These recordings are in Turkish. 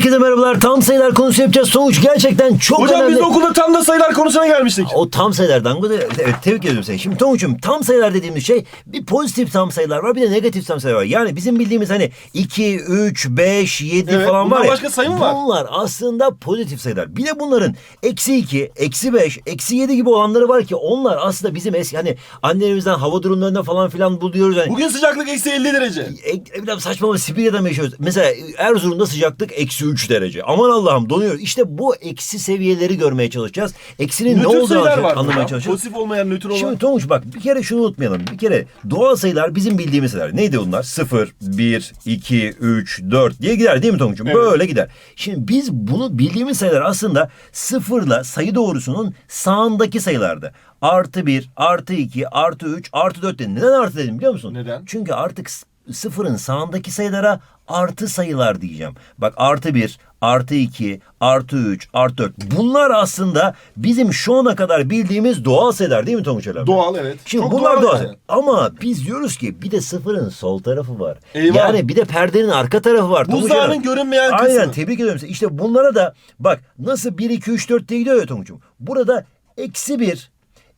Herkese merhabalar. Tam sayılar konusu yapacağız. Sonuç gerçekten çok Hocam önemli. biz de okulda tam da sayılar konusuna gelmiştik. O tam sayılardan da evet tebrik ediyorum seni. Şimdi Tonguç'um tam sayılar dediğimiz şey bir pozitif tam sayılar var bir de negatif tam sayılar var. Yani bizim bildiğimiz hani 2, 3, 5, 7 Evet, falan var ya. başka sayı mı var? Bunlar aslında pozitif sayılar. Bir de bunların eksi 2, eksi 5, eksi 7 gibi olanları var ki onlar aslında bizim eski hani annelerimizden hava durumlarında falan filan buluyoruz. Hani Bugün sıcaklık eksi 50 derece. E, biraz saçma ama Sibirya'da mı yaşıyoruz? Mesela Erzurum'da sıcaklık eksi 3 derece. Aman Allah'ım donuyoruz. İşte bu eksi seviyeleri görmeye çalışacağız. Eksinin ne Nötr olduğunu sayılar var. anlamaya çalışacağız. Pozitif olmayan nötr olan. Şimdi Tonguç bak bir kere şunu unutmayalım. Bir kere doğal sayılar bizim bildiğimiz sayılar. Neydi onlar? 0, 1, 2, 3, 4 diye gider değil mi Tonguç'um? Evet. Böyle gider. Şimdi biz bunu bildiğimiz sayılar aslında sıfırla sayı doğrusunun sağındaki sayılardı. Artı 1, artı 2, artı 3, artı 4 dedim. Neden artı dedim biliyor musun? Neden? Çünkü artık sıfırın sağındaki sayılara artı sayılar diyeceğim. Bak artı 1, artı 2, artı 3, artı 4. Bunlar aslında bizim şu ana kadar bildiğimiz doğal sayılar değil mi Tonguç abi? Doğal evet. Şimdi Çok bunlar doğal. yani. sayılar. Ama biz diyoruz ki bir de sıfırın sol tarafı var. Eyvah. Yani bir de perdenin arka tarafı var. Buzdağının görünmeyen Aynen kısmı. tebrik ediyorum seni. İşte bunlara da bak nasıl 1, 2, 3, 4 diye gidiyor ya Tonguç'um. Burada eksi 1,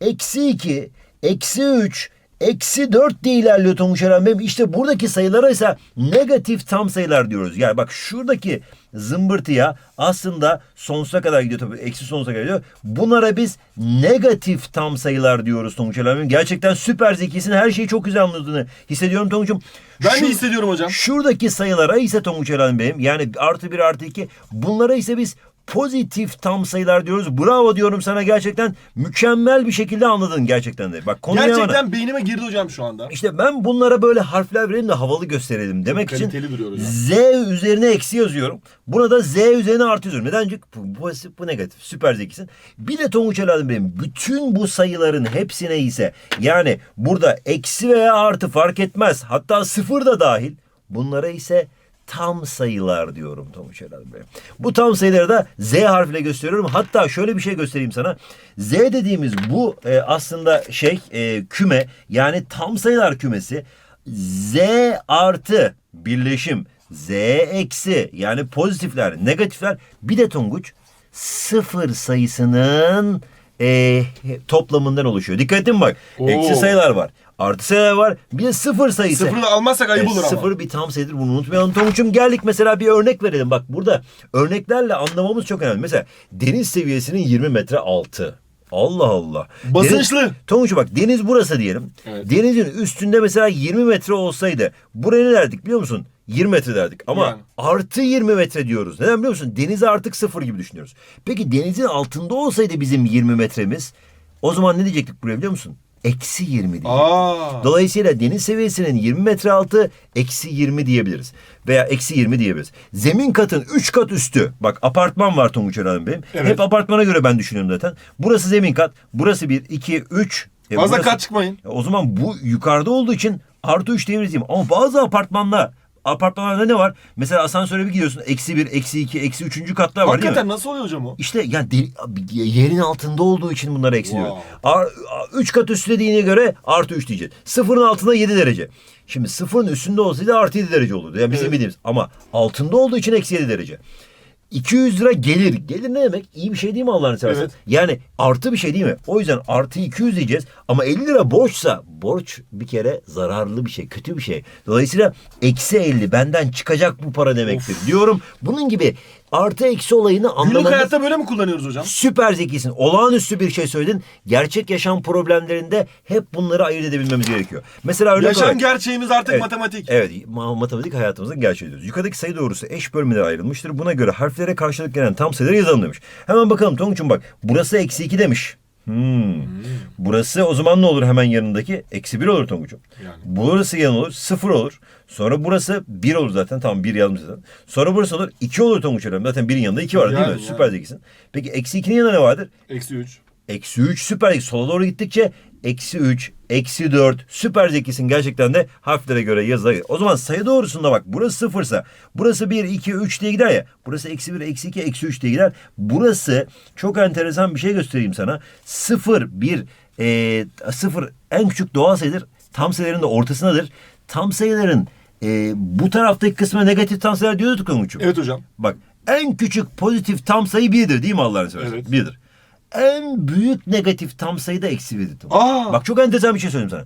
eksi 2, eksi 3, eksi 4 diye ilerliyor Tonguç Eren. İşte buradaki sayılara ise negatif tam sayılar diyoruz. Yani bak şuradaki zımbırtıya aslında sonsuza kadar gidiyor tabii. Eksi sonsuza kadar gidiyor. Bunlara biz negatif tam sayılar diyoruz Tonguç Eren. Gerçekten süper zekisin. Her şeyi çok güzel anladığını hissediyorum Tonguç'um. Ben Şu- de hissediyorum hocam. Şuradaki sayılara ise Tonguç Eren benim yani artı bir artı iki bunlara ise biz pozitif tam sayılar diyoruz. Bravo diyorum sana gerçekten mükemmel bir şekilde anladın gerçekten de. Bak konuya bana. Gerçekten beynime girdi hocam şu anda. İşte ben bunlara böyle harfler vereyim de havalı gösterelim demek için duruyor hocam. Z üzerine eksi yazıyorum. Buna da Z üzerine artı yazıyorum. Neden? Çünkü bu, pozitif, bu negatif. Süper zekisin. Bir de Tonguç Eladım benim. Bütün bu sayıların hepsine ise yani burada eksi veya artı fark etmez. Hatta sıfır da dahil. Bunlara ise tam sayılar diyorum Eladım benim. Bu tam sayıları da Z harfiyle gösteriyorum. Hatta şöyle bir şey göstereyim sana. Z dediğimiz bu e, aslında şey e, küme yani tam sayılar kümesi Z artı birleşim Z eksi yani pozitifler negatifler bir de Tonguç sıfır sayısının e, toplamından oluşuyor. Dikkat edin bak. Oo. Eksi sayılar var. Artı sayılar var. Bir de sıfır sayısı. Sıfırı almazsak ayıp E, olur ama. Sıfır bir tam sayıdır bunu unutmayalım. Tonguç'um geldik mesela bir örnek verelim. Bak burada örneklerle anlamamız çok önemli. Mesela deniz seviyesinin 20 metre altı. Allah Allah. Basınçlı. Deniz, bak deniz burası diyelim. Evet. Denizin üstünde mesela 20 metre olsaydı buraya ne derdik biliyor musun? 20 metre derdik ama Yani. artı 20 metre diyoruz. Neden biliyor musun? Denizi artık sıfır gibi düşünüyoruz. Peki denizin altında olsaydı bizim 20 metremiz o zaman ne diyecektik buraya biliyor musun? Eksi 20 diyecektik. Aa. Dolayısıyla deniz seviyesinin 20 metre altı eksi 20 diyebiliriz. Veya eksi 20 diyebiliriz. Zemin katın 3 kat üstü. Bak apartman var Tonguç Hanım benim. Evet. Hep apartmana göre ben düşünüyorum zaten. Burası zemin kat. Burası 1, 2, 3. E, Fazla burası- kat çıkmayın. Ya O zaman bu yukarıda olduğu için artı 3 diyebiliriz. Ama bazı apartmanlar apartmanlarda ne var? Mesela asansöre bir gidiyorsun. Eksi 1, eksi 2, eksi 3. katlar var değil mi? Hakikaten nasıl oluyor hocam o? İşte yani deri- yerin altında olduğu için bunları eksiliyor. Wow. 3 kat üstü dediğine göre artı 3 diyeceğiz. Sıfırın altında 7 derece. Şimdi sıfırın üstünde olsaydı artı 7 derece olurdu. Yani bizim Evet. bildiğimiz. Ama altında olduğu için eksi 7 derece. 200 lira gelir. Gelir ne demek? İyi bir şey değil mi Allah'ını seversen? Evet. Yani artı bir şey değil mi? O yüzden artı 200 diyeceğiz. Ama 50 lira borçsa borç bir kere zararlı bir şey, kötü bir şey. Dolayısıyla eksi 50 benden çıkacak bu para demektir diyorum. Bunun gibi artı eksi olayını Günlük anlamanız... hayatta böyle mi kullanıyoruz hocam? Süper zekisin. Olağanüstü bir şey söyledin. Gerçek yaşam problemlerinde hep bunları ayırt edebilmemiz gerekiyor. Mesela örnek Yaşam olarak... gerçeğimiz artık Evet, matematik. Evet, ma- matematik hayatımızın gerçeği diyoruz. Yukarıdaki sayı doğrusu eş bölmelere ayrılmıştır. Buna göre harflere karşılık gelen tam sayıları yazalım demiş. Hemen bakalım Tonguç'um bak. Burası eksi iki demiş. Hmm. Burası o zaman ne olur hemen yanındaki? Eksi bir olur Tonguç'um. Yani. Burası yan olur. Sıfır olur. Sonra burası bir olur zaten. Tamam bir yazmış zaten. Sonra burası olur. iki olur Tonguç Hanım. Zaten birin yanında iki var değil mi? yani. Süper zekisin. Peki eksi ikinin yanında ne vardır? Eksi 3. Eksi 3 süper zeki. Sola doğru gittikçe eksi 3, eksi 4 süper zekisin gerçekten de harflere göre yazılar. O zaman sayı doğrusunda bak burası sıfırsa burası 1, 2, 3 diye gider ya. Burası eksi 1, eksi 2, eksi 3 diye gider. Burası çok enteresan bir şey göstereyim sana. 0, 1, e, 0 en küçük doğal sayıdır. Tam sayıların da ortasındadır. Tam sayıların e, bu taraftaki kısmına negatif tam sayılar diyorduk Konguç'um. Evet hocam. Bak En küçük pozitif tam sayı birdir değil mi Allah'ın seversen? Evet. Birdir. En büyük negatif tam sayı da eksi birdir. Tamam. Aa. Bak çok enteresan bir şey söyleyeyim sana.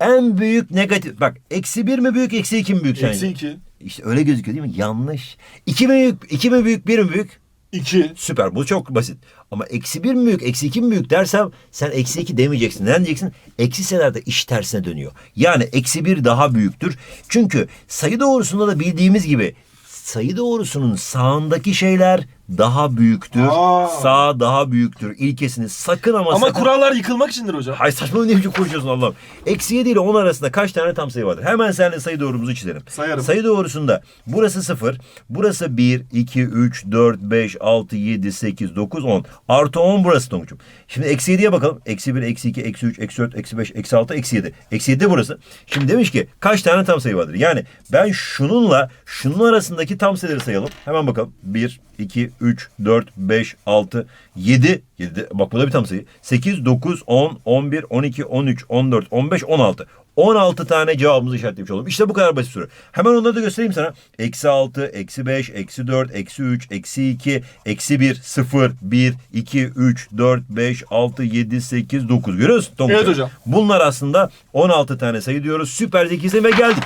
En büyük negatif bak eksi bir mi büyük eksi iki mi büyük sence? Eksi 2. İşte öyle gözüküyor değil mi? Yanlış. İki mi büyük, iki mi büyük, bir mi büyük? 2. Süper bu çok basit. Ama eksi bir mi büyük, eksi iki mi büyük dersem sen eksi iki demeyeceksin. Neden diyeceksin? Eksi sayılarda iş tersine dönüyor. Yani eksi bir daha büyüktür. Çünkü sayı doğrusunda da bildiğimiz gibi sayı doğrusunun sağındaki şeyler daha büyüktür. Aa. Sağ daha büyüktür. İlkesini sakın ama, Ama sakın... kurallar yıkılmak içindir hocam. Hay saçma ne biçim konuşuyorsun Allah'ım. Eksi 7 ile 10 arasında kaç tane tam sayı vardır? Hemen seninle sayı doğrumuzu çizelim. Sayarım. Sayı doğrusunda burası 0, burası 1, 2, 3, 4, 5, 6, 7, 8, 9, 10. Artı 10 burası Tonguç'um. Şimdi eksi 7'ye bakalım. Eksi 1, eksi 2, eksi 3, eksi 4, eksi 5, eksi 6, eksi 7. Eksi 7 de burası. Şimdi demiş ki kaç tane tam sayı vardır? Yani ben şununla şunun arasındaki tam sayıları sayalım. Hemen bakalım. 1, 2, 3, 4, 5, 6, 7. 7 bak bu da bir tam sayı. 8, 9, 10, 11, 12, 13, 14, 15, 16. 16 tane cevabımızı işaretlemiş olalım. İşte bu kadar basit soru. Hemen onları da göstereyim sana. Eksi 6, eksi 5, eksi 4, eksi 3, eksi 2, eksi 1, 0, 1, 2, 3, 4, 5, 6, 7, 8, 9. Görüyor musun? Tonguç? Evet hocam. Bunlar aslında 16 tane sayı diyoruz. Süper zekisin ve geldik.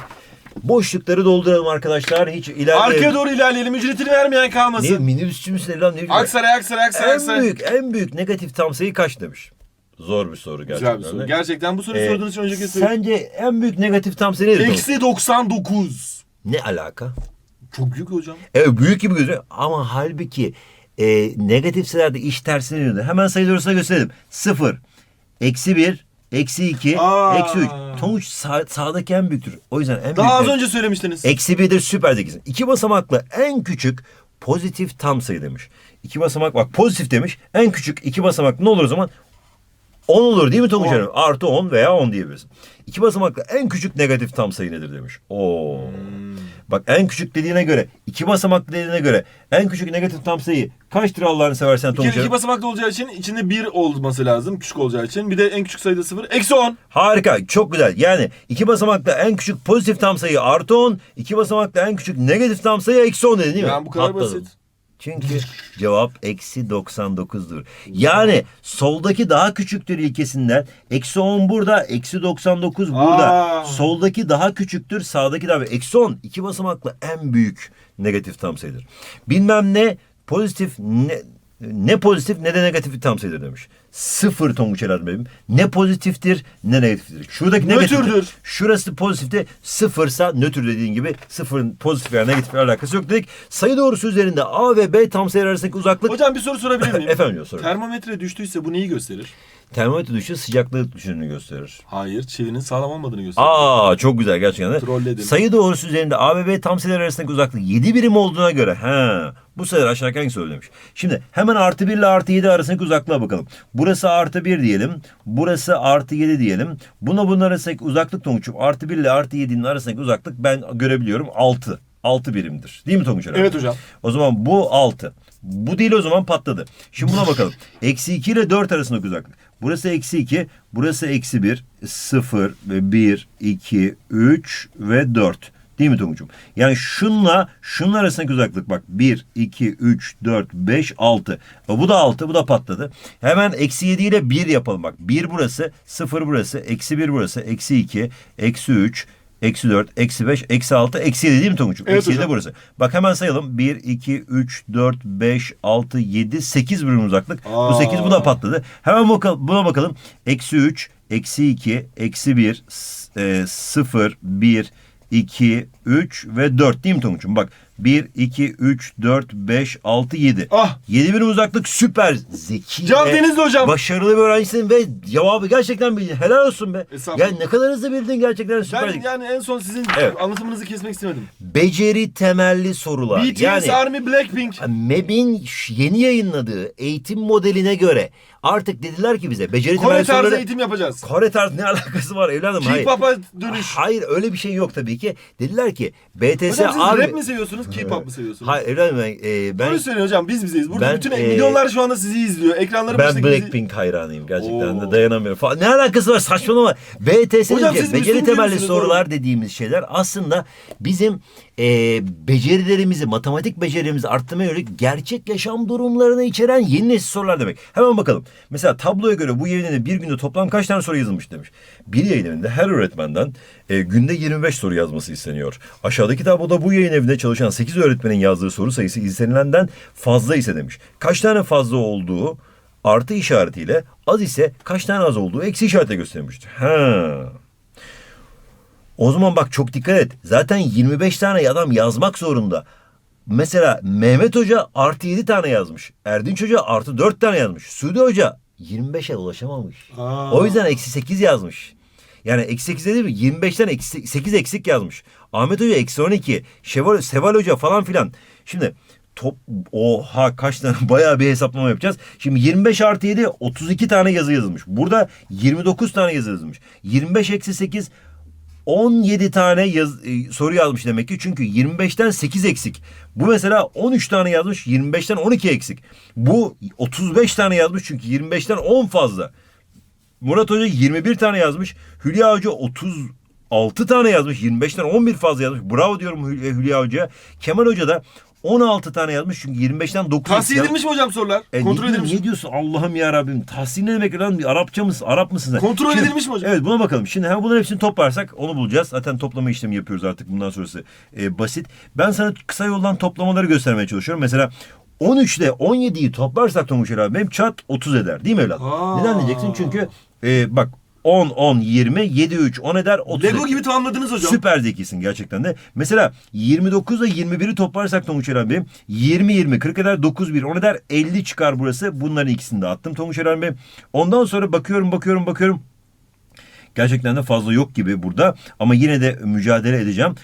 Boşlukları dolduralım arkadaşlar. Hiç ilerleyelim. Arkaya doğru ilerleyelim. Ücretini vermeyen Ne kalmasın. minibüsçü müsün lan? Ne bileyim. Aksaray, Aksaray, Aksaray, En Aksaray. büyük, en büyük negatif tam sayı kaç demiş. Zor bir soru gerçekten. Güzel bir soru. de. Gerçekten bu soruyu Ee, sorduğunuz için öncelikle söyleyeyim. Sence en büyük negatif tam sayı nedir? Eksi 99. Ne alaka? Çok büyük hocam. Evet büyük gibi gözüküyor ama halbuki e, negatif sayılarda iş tersine dönüyor. Hemen sayı doğrusuna gösterelim. 0, eksi 1, eksi 2, Aa. eksi 3. Tonguç sağ, sağdaki en büyüktür. O yüzden en Daha az büyük. önce söylemiştiniz. Eksi 1'dir süper zekisin. İki basamaklı en küçük pozitif tam sayı demiş. İki basamak bak pozitif demiş. En küçük iki basamaklı ne olur o zaman? 10 olur değil mi Tonguç On. Hanım? Artı 10 veya 10 diyebilirsin. İki basamaklı en küçük negatif tam sayı nedir demiş. Oo. Hmm. Bak en küçük dediğine göre, iki basamaklı dediğine göre en küçük negatif tam sayı kaçtır Allah'ını seversen Bir Tonguç iki Hanım? basamaklı olacağı için içinde 1 olması lazım. Küçük olacağı için. Bir de en küçük sayıda 0. Eksi 10. Harika, çok güzel. Yani iki basamaklı en küçük pozitif tam sayı artı 10, iki basamaklı en küçük negatif tam sayı eksi 10 dedin değil mi? Yani bu kadar Atladın. basit. Çünkü cevap eksi 99'dur. Yani soldaki daha küçüktür ilkesinden. Eksi 10 burada, eksi 99 burada. Aa. Soldaki daha küçüktür, sağdaki daha büyük. Eksi 10 iki basamaklı en büyük negatif tam sayıdır. Bilmem ne pozitif ne ne pozitif ne de negatif tam sayıdır demiş. Sıfır Tonguç Eladım benim. Ne pozitiftir ne negatiftir. Şuradaki negatiftir. Nötrdür. Şurası pozitifte sıfırsa nötr dediğin gibi sıfırın pozitif veya negatif alakası yok dedik. Sayı doğrusu üzerinde A ve B tam sayılar arasındaki uzaklık Hocam bir soru sorabilir miyim? Efendim diyor soru. Termometre düştüyse bu neyi gösterir? Termometre düşüşü sıcaklık düşüşünü gösterir. Hayır, çivinin sağlam olmadığını gösterir. Aa çok güzel gerçekten. Trolledim. Sayı doğrusu üzerinde A ve B tam sayılar arasındaki uzaklık 7 birim olduğuna göre ha bu sayılar aşağıdaki hangisi söylemiş. Şimdi hemen artı 1 ile artı 7 arasındaki uzaklığa bakalım. Burası artı 1 diyelim. Burası artı 7 diyelim. Buna bunun arasındaki uzaklık Tonguç'um. Artı 1 ile artı 7'nin arasındaki uzaklık ben görebiliyorum 6. 6 birimdir. Değil mi Tonguç? Evet hocam. O zaman bu 6. Bu değil o zaman patladı. Şimdi buna bakalım. Eksi 2 ile 4 arasındaki uzaklık. Burası eksi 2, burası eksi 1, 0 ve 1, 2, 3 ve 4. Değil mi Tonguç'um? Yani şunla şunun arasındaki uzaklık bak 1, 2, 3, 4, 5, 6. E Bu da 6 bu da patladı. Hemen eksi 7 ile 1 yapalım bak. 1 burası, 0 burası, eksi 1 burası, eksi 2, eksi 3, Eksi 4, eksi 5, eksi 6, eksi 7 değil mi Tonguç'um? Evet eksi 7 hocam. burası. Bak hemen sayalım. 1, 2, 3, 4, 5, 6, 7, 8 birim uzaklık. Bu Aa. 8 bu da patladı. Hemen buna bakalım. Eksi 3, eksi 2, eksi 1, 0, 1, 2, 3 ve 4 değil mi Tonguç'um? Bak 1, 2, 3, 4, 5, 6, 7. Ah! 7 birim uzaklık süper zeki. Can ve Denizli hocam. Başarılı bir öğrencisin ve cevabı gerçekten bildin. Helal olsun be. Estağfurullah. Ya ne kadar hızlı bildin gerçekten süper. Ben yani en son sizin Evet. anlatımınızı kesmek istemedim. Beceri temelli sorular. BTS yani Army Blackpink. MEB'in yeni yayınladığı eğitim modeline göre Artık dediler ki bize beceri Kore temelli tarzı eğitim yapacağız. Kore tarzı ne alakası var evladım? Hayır. K-pop'a dönüş. Hayır öyle bir şey yok tabii ki. Dediler ki BTS Hocam siz abi... rap mi seviyorsunuz, K-pop mu seviyorsunuz? Hayır evladım ben... e, ben... Doğru söylüyor hocam biz bizeyiz. Burada Ben, bütün e, milyonlar şu anda sizi izliyor. Ekranları Ben başındaki bizi- Blackpink hayranıyım gerçekten de dayanamıyorum falan. Ne alakası var saçmalama. BTS Hocam deyince siz beceri temelli sorular dediğimiz şeyler aslında bizim e, becerilerimizi, matematik becerilerimizi arttırmaya yönelik gerçek yaşam durumlarını içeren yeni nesil sorular demek. Hemen bakalım. Mesela tabloya göre bu yayın evinde bir günde toplam kaç tane soru yazılmış demiş. Bir yayın evinde her öğretmenden e, günde 25 soru yazması isteniyor. Aşağıdaki tabloda bu yayın evinde çalışan 8 öğretmenin yazdığı soru sayısı istenilenden fazla ise demiş. Kaç tane fazla olduğu artı işaretiyle az ise kaç tane az olduğu eksi işaretle göstermiştir. Ha. O zaman bak çok dikkat et. Zaten 25 tane adam yazmak zorunda. Mesela Mehmet Hoca artı 7 tane yazmış. Erdinç Hoca artı 4 tane yazmış. Suudi Hoca 25'e ulaşamamış. Aa. O yüzden eksi 8 yazmış. Yani eksi 8 değil mi? 25'ten eksi 8 eksik yazmış. Ahmet Hoca eksi 12. Şeval, Seval Hoca falan filan. Şimdi top oha kaç tane bayağı bir hesaplama yapacağız. Şimdi 25 artı 7 32 tane yazı yazılmış. Burada 29 tane yazı yazılmış. 25 eksi 8 17 tane yaz, e, soru yazmış demek ki. Çünkü 25'ten 8 eksik. Bu mesela 13 tane yazmış. 25'ten 12 eksik. Bu 35 tane yazmış çünkü 25'ten 10 fazla. Murat Hoca 21 tane yazmış. Hülya Hoca 36 tane yazmış. 25'ten 11 fazla yazmış. Bravo diyorum Hülya, Hülya Hoca. Kemal Hoca da 16 tane yazmış çünkü 25'ten 9 Tahsil edilmiş mi hocam sorular? E, Kontrol ne, edilmiş mi? ne diyorsun Allah'ım ya Rabbim? Tahsil ne demek lan? Bir Arapça mısın? Arap mısın sen? Kontrol Şimdi- edilmiş mi hocam? Evet buna bakalım. Şimdi hem bunların hepsini toplarsak onu bulacağız. Zaten toplama işlemi yapıyoruz artık bundan sonrası e, basit. Ben sana kısa yoldan toplamaları göstermeye çalışıyorum. Mesela 13 ile 17'yi toplarsak Tonguç abi benim çat 30 eder değil mi evlat? Aa. Neden diyeceksin? Çünkü e, bak 10, 10, 20, 7, 3, 10 eder 30 Lego gibi tamamladınız hocam. Süper zekisin gerçekten de. Mesela 29 ile 21'i toplarsak Tonguç Eren Bey 20 20 40 eder 9 1 10 eder 50 çıkar burası. Bunların ikisini de attım Tonguç Eren Bey. Ondan sonra bakıyorum bakıyorum bakıyorum. Gerçekten de fazla yok gibi burada ama yine de mücadele edeceğim.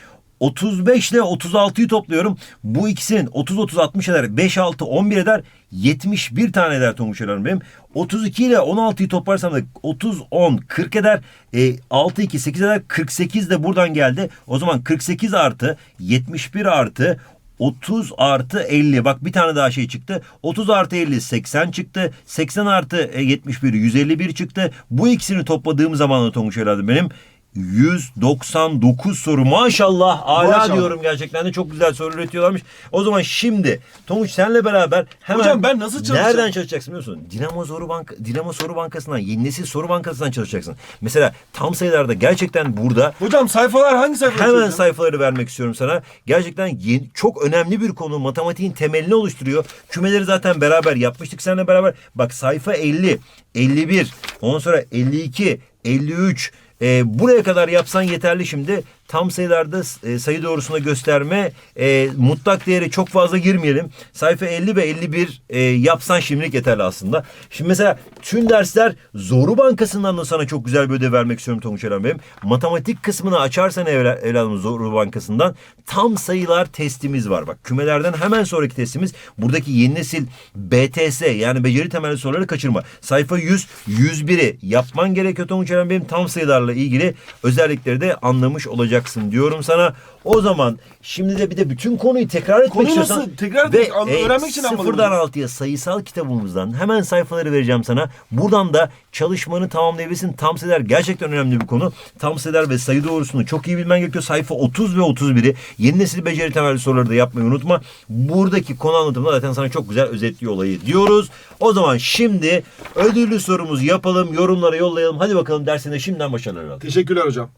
35 ile 36'yı topluyorum. Bu ikisinin 30 30 60 eder. 5 6 11 eder. 71 tane eder Tonguç Eren benim. 32 ile 16'yı toplarsam da 30 10 40 eder. E, 6 2 8 eder. 48 de buradan geldi. O zaman 48 artı 71 artı 30 artı 50 bak bir tane daha şey çıktı. 30 artı 50 80 çıktı. 80 artı e, 71 151 çıktı. Bu ikisini topladığım zaman da Tonguç evladım benim 199 soru maşallah ala Maşallah. diyorum gerçekten de çok güzel soru üretiyorlarmış. O zaman şimdi Tonguç senle beraber hemen Hocam ben nasıl çalışacağım? Nereden çalışacaksın biliyor musun? Dinamo Soru Bank Dinamo Soru Bankası'ndan yeni nesil soru bankasından çalışacaksın. Mesela tam sayılarda gerçekten burada Hocam sayfalar hangi sayfalar? Hemen sayfaları vermek istiyorum sana. Gerçekten yeni, çok önemli bir konu. Matematiğin temelini oluşturuyor. Kümeleri zaten beraber yapmıştık seninle beraber. Bak sayfa 50, 51, ondan sonra 52, 53. Ee, buraya kadar yapsan yeterli şimdi. Tam sayılarda e, sayı doğrusuna gösterme. e, mutlak değeri çok fazla girmeyelim. Sayfa 50 ve 51 e, yapsan şimdilik yeterli aslında. Şimdi mesela tüm dersler Zoru Bankası'ndan da sana çok güzel bir ödev vermek istiyorum Tonguç Eren Bey'im. Matematik kısmını açarsan evla- evladım Zoru Bankası'ndan tam sayılar testimiz var. Bak kümelerden hemen sonraki testimiz buradaki yeni nesil BTS yani beceri temelli soruları kaçırma. Sayfa 100, 101'i yapman gerekiyor Tonguç Eren Bey'im. Tam sayılarla ilgili özellikleri de anlamış olacaksın diyorum sana. O zaman şimdi de bir de bütün konuyu tekrar etmek Konuyu istiyorsan nasıl? Tekrar ve an- öğrenmek için anlamalıyım. sıfırdan altıya sayısal kitabımızdan hemen sayfaları vereceğim sana. Buradan da çalışmanı tamamlayabilirsin. Tam sayılar gerçekten önemli bir konu. Tam sayılar ve sayı doğrusunu çok iyi bilmen gerekiyor. Sayfa 30 ve 31'i yeni nesil beceri temelli soruları da yapmayı unutma. Buradaki konu anlatımında zaten sana çok güzel özetliyor olayı diyoruz. O zaman şimdi ödüllü sorumuzu yapalım. Yorumlara yollayalım. Hadi bakalım dersine şimdiden başarılar. Teşekkürler hocam.